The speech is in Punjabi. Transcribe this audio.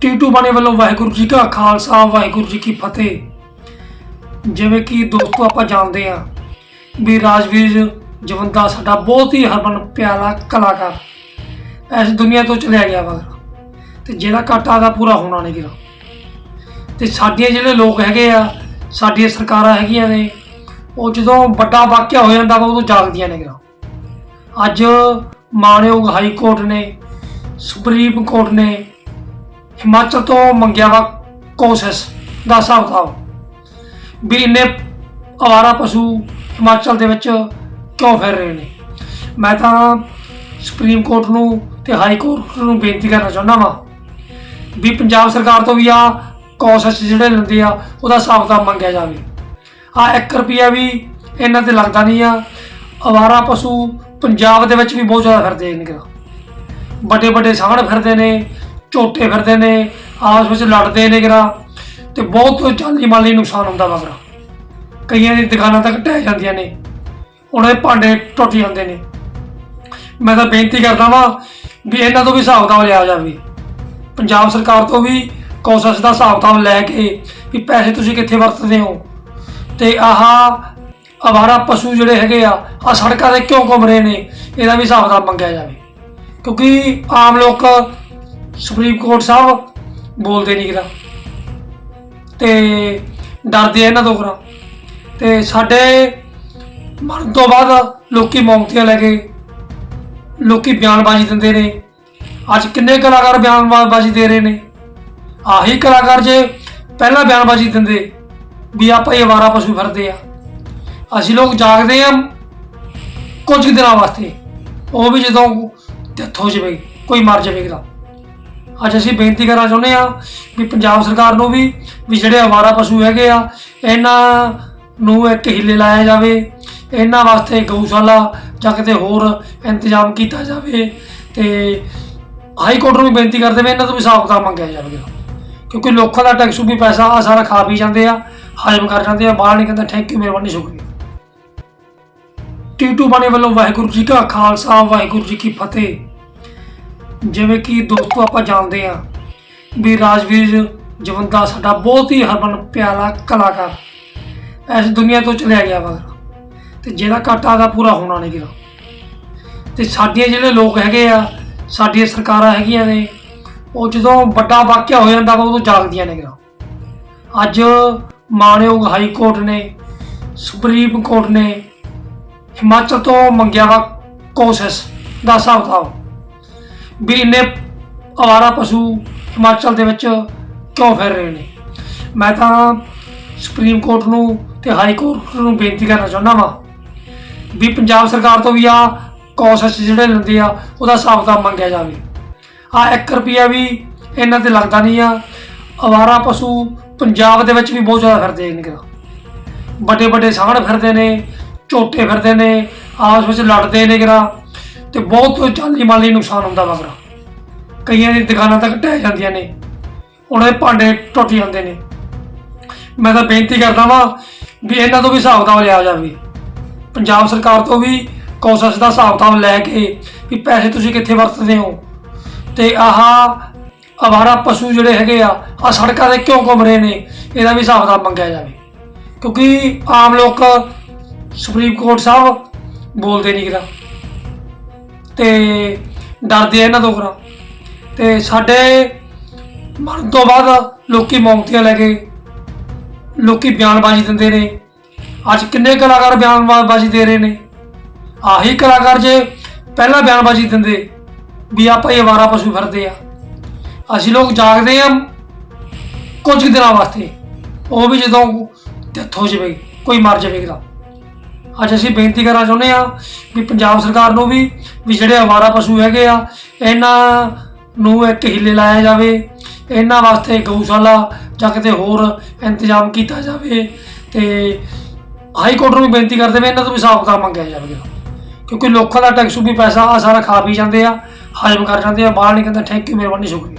ਟੀਟੂ ਬਾਣੀ ਵੱਲੋਂ ਵਾਹਿਗੁਰੂ ਜੀ ਕਾ ਖਾਲਸਾ, ਵਾਹਿਗੁਰੂ ਜੀ ਕੀ ਫਤਿਹ। ਜਿਵੇਂ ਕਿ ਦੋਸਤੋ ਆਪਾਂ ਜਾਣਦੇ ਆ ਵੀ ਰਾਜਵੀਰ ਜਵੰਦਾ ਸਾਡਾ ਬਹੁਤ ਹੀ ਹਰਮਨ ਪਿਆਰਾ ਕਲਾਕਾਰ, ਇਸ ਦੁਨੀਆ ਤੋਂ ਚਲਿਆ ਗਿਆ ਵਾ ਤੇ ਜਿਹੜਾ ਘਾਟਾ ਦਾ ਪੂਰਾ ਹੋਣਾ ਨਹੀਂ ਗਿਆ ਤੇ ਸਾਡੇ ਜਿਹੜੇ ਲੋਕ ਹੈਗੇ ਆ, ਸਾਡੀਆਂ ਸਰਕਾਰਾਂ ਹੈਗੀਆਂ ਨੇ, ਉਹ ਜਦੋਂ ਵੱਡਾ ਵਾਕਿਆ ਹੋ ਜਾਂਦਾ ਵਾ, ਉਦੋਂ ਜਾਗਦੀਆਂ ਨੇ ਗਾ ਅੱਜ ਮਾਣਯੋਗ ਹਾਈ ਕੋਰਟ ਨੇ, ਸੁਪਰੀਮ ਕੋਰਟ ਨੇ ਹਿਮਾਚਲ ਤੋਂ ਮੰਗਿਆ ਵਾ ਕੋਸ਼ਿਸ਼ ਦਾ ਹਿਸਾਬ ਕਿਤਾਬ। ਵੀ ਇੰਨੇ ਅਵਾਰਾ ਪਸ਼ੂ ਹਿਮਾਚਲ ਦੇ ਵਿੱਚ ਕਿਉਂ ਫਿਰ ਰਹੇ ਨੇ? ਮੈਂ ਤਾਂ ਸੁਪਰੀਮ ਕੋਰਟ ਨੂੰ ਤੇ ਹਾਈ ਕੋਰਟ ਨੂੰ ਬੇਨਤੀ ਕਰਨਾ ਚਾਹੁੰਦਾ ਵਾਂ ਵੀ ਪੰਜਾਬ ਸਰਕਾਰ ਤੋਂ ਵੀ ਆ ਕੋਸ਼ਿਸ਼ ਜਿਹੜੇ ਲੈਂਦੇ ਆ, ਉਹਦਾ ਹਿਸਾਬ ਕਿਤਾਬ ਮੰਗਿਆ ਜਾਵੇ। ਆ 1 ਰੁਪਿਆ ਵੀ ਇਹਨਾਂ ਤੇ ਲੱਗਦਾ ਨਹੀਂ ਆ। ਅਵਾਰਾ ਪਸ਼ੂ ਪੰਜਾਬ ਦੇ ਵਿੱਚ ਵੀ ਬਹੁਤ ਜ਼ਿਆਦਾ ਫਿਰਦੇ ਨੇ ਵੱਡੇ ਵੱਡੇ ਸਾਂਢ ਫਿਰਦੇ ਨੇ। ਝੋਟੇ ਫਿਰਦੇ ਨੇ, ਆਪਸ ਵਿੱਚ ਲੜਦੇ ਨੇ ਕਿਰਾ ਤੇ ਬਹੁਤ ਜਾਨੀ ਮਾਲੀ ਨੁਕਸਾਨ ਹੁੰਦਾ ਵਾ ਕਿਰਾ ਕਈਆਂ ਦੀ ਦੁਕਾਨਾਂ ਤੱਕ ਢਹਿ ਜਾਂਦੀਆਂ ਨੇ ਉਹਨਾਂ ਦੇ ਭਾਂਡੇ ਟੁੱਟ ਜਾਂਦੇ ਨੇ। ਮੈਂ ਤਾਂ ਬੇਨਤੀ ਕਰਦਾ ਵਾਂ ਵੀ ਇਹਨਾਂ ਤੋਂ ਵੀ ਹਿਸਾਬ ਕਿਤਾਬ ਲਿਆ ਜਾਵੇ। ਪੰਜਾਬ ਸਰਕਾਰ ਤੋਂ ਵੀ ਕੋਸ਼ਿਸ਼ ਦਾ ਹਿਸਾਬ ਕਿਤਾਬ ਲੈ ਕੇ ਵੀ ਪੈਸੇ ਤੁਸੀਂ ਕਿੱਥੇ ਵਰਤਦੇ ਹੋ। ਤੇ ਆਹ ਅਵਾਰਾ ਪਸ਼ੂ ਜਿਹੜੇ ਹੈਗੇ ਆ ਆ ਸੜਕਾਂ ਤੇ ਕਿਉਂ ਘੁੰਮ ਰਹੇ ਨੇ, ਇਹਦਾ ਵੀ ਹਿਸਾਬ ਕਿਤਾਬ ਮੰਗਿਆ ਜਾਵੇ। ਕਿਉਂਕਿ ਆਮ ਲੋਕ ਸੁਪਰੀਮ ਕੋਰਟ ਸਾਹਿਬ ਬੋਲਦੇ ਨਹੀਂ ਕਿਰਾ ਤੇ ਡਰਦੇ ਇਹਨਾਂ ਤੋਂ ਕਿਰਾ ਤੇ ਸਾਡੇ ਮਰਨ ਤੋਂ ਬਾਅਦ ਲੋਕੀ ਮੌਂਕਤੀਆਂ ਲੈ ਕੇ ਲੋਕੀ ਬਿਆਨਬਾਜ਼ੀ ਦਿੰਦੇ ਨੇ। ਅੱਜ ਕਿੰਨੇ ਕਲਾਕਾਰ ਬਿਆਨਬਾਜ਼ੀ ਦੇ ਰਹੇ ਨੇ। ਆਹੀ ਕਲਾਕਾਰ ਜੇ ਪਹਿਲਾਂ ਬਿਆਨਬਾਜ਼ੀ ਦਿੰਦੇ ਵੀ ਆਪਾਂ ਇਹ ਅਵਾਰਾ ਪਸ਼ੂ ਫਿਰਦੇ ਆ। ਅਸੀਂ ਲੋਕ ਜਾਗਦੇ ਆ ਕੁਝ ਕੁ ਦਿਨਾਂ ਵਾਸਤੇ। ਉਹ ਵੀ ਜਦੋਂ ਡੈਥ ਹੋ ਜਾਵੇ, ਕੋਈ ਮਰ ਜਾਵੇਗਾ ਅੱਜ ਅਸੀਂ ਬੇਨਤੀ ਕਰਨਾ ਚਾਹੁੰਦੇ ਆ ਵੀ ਪੰਜਾਬ ਸਰਕਾਰ ਨੂੰ ਵੀ ਵੀ ਜਿਹੜੇ ਅਵਾਰਾ ਪਸ਼ੂ ਹੈਗੇ ਆ, ਇਹਨਾਂ ਨੂੰ ਇੱਕ ਹਿੱਲੇ ਲਾਇਆ ਜਾਵੇ, ਇਹਨਾਂ ਵਾਸਤੇ ਗਊਸ਼ਾਲਾ ਜਾਂ ਕਿਤੇ ਹੋਰ ਇੰਤਜ਼ਾਮ ਕੀਤਾ ਜਾਵੇ ਤੇ ਹਾਈ ਕੋਰਟ ਨੂੰ ਵੀ ਬੇਨਤੀ ਕਰਦੇ ਵੀ ਇਹਨਾਂ ਤੋਂ ਵੀ ਹਿਸਾਬ ਕਿਤਾਬ ਮੰਗਿਆ ਜਾਵੇ। ਕਿਉਂਕਿ ਲੋਕਾਂ ਦਾ ਟੈਕਸ ਵੀ ਪੈਸਾ ਆ ਸਾਰਾ ਖਾ ਪੀ ਜਾਂਦੇ ਆ, ਹਾਜ਼ਮ ਕਰ ਜਾਂਦੇ ਆ, ਬਾਹਰ ਨਹੀਂ ਕਹਿੰਦਾ ਥੈਂਕ ਯੂ ਮਿਹਰਬਾਨੀ ਸ਼ੁਕਰੀਆ। ਟੀਟੂ ਬਾਣੇ ਵੱਲੋਂ ਵਾਹਿਗੁਰੂ ਜੀ ਕਾ ਖਾਲਸਾ, ਵਾਹਿਗੁਰੂ ਜੀ ਕੀ ਫਤਿਹ। ਜਿਵੇਂ ਕਿ ਦੋਸਤੋ ਆਪਾਂ ਜਾਣਦੇ ਆ ਵੀ ਰਾਜਵੀਰ ਜਵੰਦਾ ਸਾਡਾ ਬਹੁਤ ਹੀ ਹਰਮਨ ਪਿਆਰਾ ਕਲਾਕਾਰ, ਇਸ ਦੁਨੀਆ ਤੋਂ ਚਲਿਆ ਗਿਆ ਵਾ। ਤੇ ਜਿਹੜਾ ਘਾਟਾ ਦਾ ਪੂਰਾ ਹੋਣਾ ਨਹੀਂ ਗਿਆ। ਤੇ ਸਾਡੇ ਜਿਹੜੇ ਲੋਕ ਹੈਗੇ ਆ, ਸਾਡੀਆਂ ਸਰਕਾਰਾਂ ਹੈਗੀਆਂ ਨੇ, ਉਹ ਜਦੋਂ ਵੱਡਾ ਵਾਕਿਆ ਹੋ ਜਾਂਦਾ ਵਾ, ਉਦੋਂ ਜਾਗਦੀਆਂ ਨੇ ਗਾ। ਅੱਜ ਮਾਣਯੋਗ ਹਾਈ ਕੋਰਟ ਨੇ, ਸੁਪਰੀਮ ਕੋਰਟ ਨੇ ਹਿਮਾਚਲ ਤੋਂ ਮੰਗਿਆ ਵਾ ਕੋਸ਼ਿਸ਼ ਦਾ ਹਿਸਾਬ ਕਿਤਾਬ ਵੀ ਇੰਨੇ ਅਵਾਰਾ ਪਸ਼ੂ ਹਿਮਾਚਲ ਦੇ ਵਿੱਚ ਕਿਉਂ ਫਿਰ ਰਹੇ ਨੇ? ਮੈਂ ਤਾਂ ਸੁਪਰੀਮ ਕੋਰਟ ਨੂੰ ਤੇ ਹਾਈ ਕੋਰਟ ਨੂੰ ਬੇਨਤੀ ਕਰਨਾ ਚਾਹੁੰਦਾ ਵਾਂ ਵੀ ਪੰਜਾਬ ਸਰਕਾਰ ਤੋਂ ਵੀ ਆ ਕੋਸ਼ਿਸ਼ ਜਿਹੜੇ ਲੈਂਦੇ ਆ, ਉਹਦਾ ਹਿਸਾਬ ਕਿਤਾਬ ਮੰਗਿਆ ਜਾਵੇ। ਆ 1 ਰੁਪਿਆ ਵੀ ਇਹਨਾਂ ਤੇ ਲੱਗਦਾ ਨਹੀਂ ਆ। ਅਵਾਰਾ ਪਸ਼ੂ ਪੰਜਾਬ ਦੇ ਵਿੱਚ ਵੀ ਬਹੁਤ ਜ਼ਿਆਦਾ ਫਿਰਦੇ ਨੇ ਕਿਰਾ ਵੱਡੇ ਵੱਡੇ ਸਾਂਢ ਫਿਰਦੇ ਨੇ, ਝੋਟੇ ਫਿਰਦੇ ਨੇ, ਆਪਸ ਵਿੱਚ ਲੜਦੇ ਨੇ ਕਿਰਾ ਤੇ ਬਹੁਤ ਜਾਨੀ ਮਾਲੀ ਨੁਕਸਾਨ ਹੁੰਦਾ ਵਾ ਕਿਰਾ ਕਈਆਂ ਦੀ ਦੁਕਾਨਾਂ ਤੱਕ ਢਹਿ ਜਾਂਦੀਆਂ ਨੇ। ਉਹਨਾਂ ਦੇ ਭਾਂਡੇ ਟੁੱਟ ਜਾਂਦੇ ਨੇ। ਮੈਂ ਤਾਂ ਬੇਨਤੀ ਕਰਦਾ ਵਾਂ ਵੀ ਇਹਨਾਂ ਤੋਂ ਵੀ ਹਿਸਾਬ ਕਿਤਾਬ ਲਿਆ ਜਾਵੇ। ਪੰਜਾਬ ਸਰਕਾਰ ਤੋਂ ਵੀ ਕੋਸ਼ਿਸ਼ ਦਾ ਹਿਸਾਬ ਕਿਤਾਬ ਲੈ ਕੇ ਵੀ ਪੈਸੇ ਤੁਸੀਂ ਕਿੱਥੇ ਵਰਤਦੇ ਹੋ? ਤੇ ਆਹ ਅਵਾਰਾ ਪਸ਼ੂ ਜਿਹੜੇ ਹੈਗੇ ਆ ਆ ਸੜਕਾਂ ਤੇ ਕਿਉਂ ਘੁੰਮ ਰਹੇ ਨੇ? ਇਹਦਾ ਵੀ ਹਿਸਾਬ ਕਿਤਾਬ ਮੰਗਿਆ ਜਾਵੇ। ਕਿਉਂਕਿ ਆਮ ਲੋਕ ਸੁਪਰੀਮ ਕੋਰਟ ਸਾਹਿਬ ਬੋਲਦੇ ਨਹੀਂ ਕਿਰਾ ਤੇ ਡਰਦੇ ਆ ਇਹਨਾਂ ਤੋਂ ਕਿਰਾ ਤੇ ਸਾਡੇ ਮਰਨ ਤੋਂ ਬਾਅਦ ਲੋਕੀ ਮੌਂਕਤੀਆਂ ਲੈ ਕੇ ਲੋਕੀ ਬਿਆਨਬਾਜ਼ੀ ਦਿੰਦੇ ਨੇ। ਅੱਜ ਕਿੰਨੇ ਕਲਾਕਾਰ ਬਿਆਨਬਾਜ਼ੀ ਦੇ ਰਹੇ ਨੇ। ਆਹੀ ਕਲਾਕਾਰ ਜੇ ਪਹਿਲਾਂ ਬਿਆਨਬਾਜ਼ੀ ਦਿੰਦੇ ਵੀ ਆਪਾਂ ਇਹ ਅਵਾਰਾ ਪਸ਼ੂ ਫਿਰਦੇ ਆ। ਅਸੀਂ ਲੋਕ ਜਾਗਦੇ ਆ ਕੁਝ ਕੁ ਦਿਨਾਂ ਵਾਸਤੇ। ਉਹ ਵੀ ਜਦੋਂ ਡੈਥ ਹੋ ਜਾਵੇ, ਕੋਈ ਮਰ ਜਾਵੇਗਾ ਅੱਜ ਅਸੀਂ ਬੇਨਤੀ ਕਰਨਾ ਚਾਹੁੰਦੇ ਆ ਵੀ ਪੰਜਾਬ ਸਰਕਾਰ ਨੂੰ ਵੀ ਵੀ ਜਿਹੜੇ ਅਵਾਰਾ ਪਸ਼ੂ ਹੈਗੇ ਆ, ਇਹਨਾਂ ਨੂੰ ਇੱਕ ਹਿੱਲੇ ਲਾਇਆ ਜਾਵੇ, ਇਹਨਾਂ ਵਾਸਤੇ ਗਊਸ਼ਾਲਾ ਜਾਂ ਕਿਤੇ ਹੋਰ ਇੰਤਜ਼ਾਮ ਕੀਤਾ ਜਾਵੇ ਤੇ ਹਾਈ ਕੋਰਟ ਨੂੰ ਵੀ ਬੇਨਤੀ ਕਰਦੇ ਵੀ ਇਹਨਾਂ ਤੋਂ ਵੀ ਹਿਸਾਬ ਕਿਤਾਬ ਮੰਗਿਆ ਜਾਵੇ। ਕਿਉਂਕਿ ਲੋਕਾਂ ਦਾ ਟੈਕਸ ਵੀ ਪੈਸਾ ਆ ਸਾਰਾ ਖਾ ਪੀ ਜਾਂਦੇ ਆ, ਹਾਜ਼ਮ ਕਰ ਜਾਂਦੇ ਆ, ਬਾਹਰ ਨਹੀਂ ਕਹਿੰਦਾ ਥੈਂਕ ਯੂ, ਮਿਹਰਬਾਨੀ, ਸ਼ੁਕਰੀਆ।